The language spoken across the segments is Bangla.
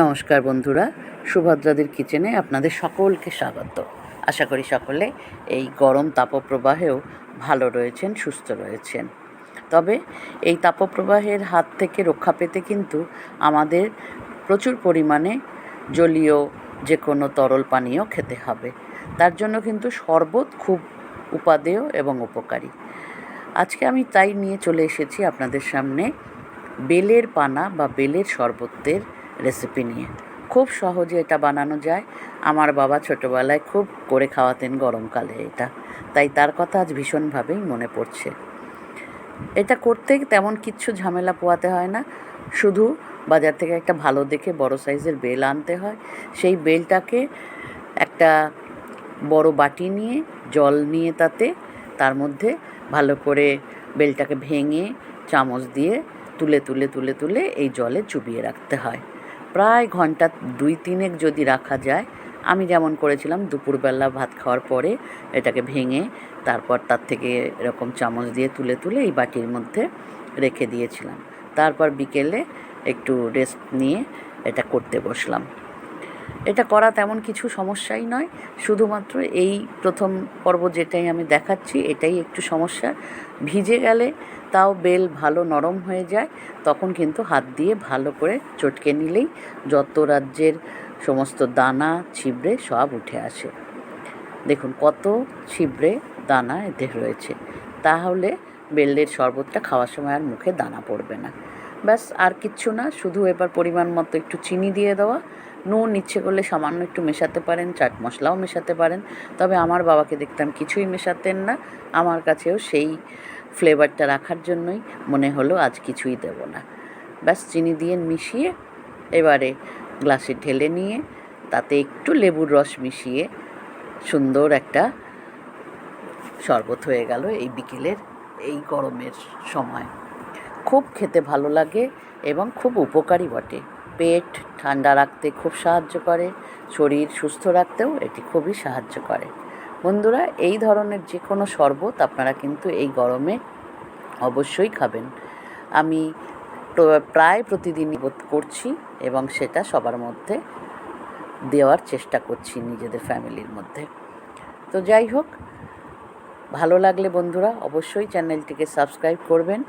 নমস্কার বন্ধুরা, সুভদ্রাদের কিচেনে আপনাদের সকলকে স্বাগত। আশা করি সকলে এই গরম তাপপ্রবাহেও ভালো রয়েছেন, সুস্থ রয়েছেন। তবে এই তাপপ্রবাহের হাত থেকে রক্ষা পেতে কিন্তু আমাদের প্রচুর পরিমাণে জলীয় যে কোনো তরল পানীয় খেতে হবে। তার জন্য কিন্তু শরবত খুব উপাদেয় এবং উপকারী। আজকে আমি তাই নিয়ে চলে এসেছি আপনাদের সামনে বেলের পানা বা বেলের শরবতের রেসিপি নিয়ে। খুব সহজে এটা বানানো যায়। আমার বাবা ছোটোবেলায় খুব করে খাওয়াতেন গরমকালে এটা। তাই তার কথা আজ ভীষণভাবেই মনে পড়ছে। এটা করতে তেমন কিচ্ছু ঝামেলা পোয়াতে হয় না। শুধু বাজার থেকে একটা ভালো দেখে বড় সাইজের বেল আনতে হয়। সেই বেলটাকে একটা বড় বাটি নিয়ে, জল নিয়ে তাতে, তার মধ্যে ভালো করে বেলটাকে ভেঙে, চামচ দিয়ে তুলে তুলে তুলে তুলে এই জলে চুবিয়ে রাখতে হয়। প্রায় ঘণ্টা দুই তিনেক যদি রাখা যায়, আমি যেমন করেছিলাম দুপুরবেলা ভাত খাওয়ার পরে এটাকে ভেঙে তারপর তার থেকে এরকম চামচ দিয়ে তুলে তুলে এই বাটির মধ্যে রেখে দিয়েছিলাম। তারপর বিকেলে একটু রেস্ট নিয়ে এটা করতে বসলাম। এটা করা তেমন কিছু সমস্যাই নয়। শুধুমাত্র এই প্রথম পর্ব যেটাই আমি দেখাচ্ছি, এটাই একটু সমস্যা। ভিজে গেলে তাও বেল ভালো নরম হয়ে যায়, তখন কিন্তু হাত দিয়ে ভালো করে চটকে নিলেই যত রাজ্যের সমস্ত দানা, ছিবড়ে সব উঠে আসে। দেখুন কত ছিবড়ে দানা এতে রয়েছে। তাহলে বেলের শরবতটা খাওয়ার সময় আর মুখে দানা পড়বে না। ব্যাস, আর কিচ্ছু না, শুধু এবার পরিমাণ মতো একটু চিনি দিয়ে দেওয়া। নুন ইচ্ছে করলে সামান্য একটু মেশাতে পারেন, চাট মশলাও মেশাতে পারেন। তবে আমার বাবাকে দেখতাম কিছুই মেশাতেন না, আমার কাছেও সেই ফ্লেভারটা রাখার জন্যই মনে হলো আজ কিছুই দেব না। ব্যাস, চিনি দিয়ে মিশিয়ে এবারে গ্লাসে ঢেলে নিয়ে, তাতে একটু লেবুর রস মিশিয়ে সুন্দর একটা শরবত হয়ে গেল এই বিকেলের এই গরমের সময়। খুব খেতে ভালো লাগে এবং খুব উপকারী বটে। পেট ঠান্ডা রাখতে খুব সাহায্য করে, শরীর সুস্থ রাখতেও এটি খুবই সাহায্য করে। বন্ধুরা, এই ধরনের যে কোনো শরবত আপনারা কিন্তু এই গরমে অবশ্যই খাবেন। আমি প্র- প্রায় প্রতিদিনই বোধ করছি এবং সেটা সবার মধ্যে দেওয়ার চেষ্টা করছি নিজেদের ফ্যামিলির মধ্যে। তো যাই হোক ভালো লাগলে বন্ধুরা অবশ্যই চ্যানেলটিকে সাবস্ক্রাইব করবেন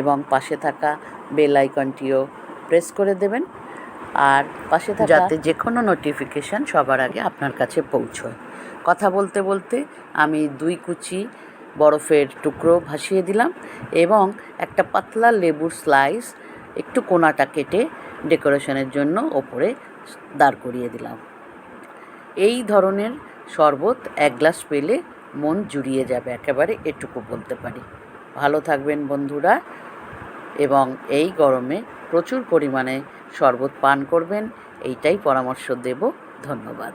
এবং পাশে থাকা বেল আইকনটিও প্রেস করে দেবেন। আর পাশে থাকা যাতে যে কোনো নোটিফিকেশান সবার আগে আপনার কাছে পৌঁছয়। কথা বলতে বলতে আমি দুই কুচি বরফের টুকরো ভাসিয়ে দিলাম এবং একটা পাতলা লেবুর স্লাইস একটু কোনাটা কেটে ডেকোরেশনের জন্য ওপরে দাঁড় করিয়ে দিলাম। এই ধরনের শরবত এক গ্লাস পেলে মন জুড়িয়ে যাবে, একেবারে এটুকু বলতে পারি। ভালো থাকবেন বন্ধুরা এবং এই গরমে প্রচুর পরিমাণে শরবত পান করবেন, এইটাই পরামর্শ দেব। ধন্যবাদ।